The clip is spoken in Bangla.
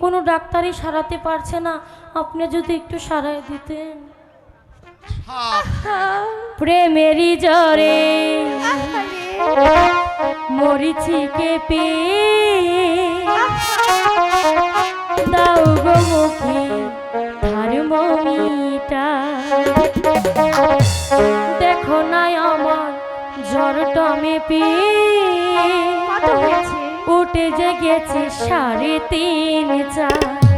কোনো ডাক্তারই সারাতে পারছে না। আপনি যদি একটু সারাই দিতেন। প্রেমেরই জ্বরে মরিছি পে দাও গো মুখে থার্মোমিটার দেখো নাই আমার জ্বর টমে পে কত হয়েছে উঠে যে গেছে সাড়ে তিন চার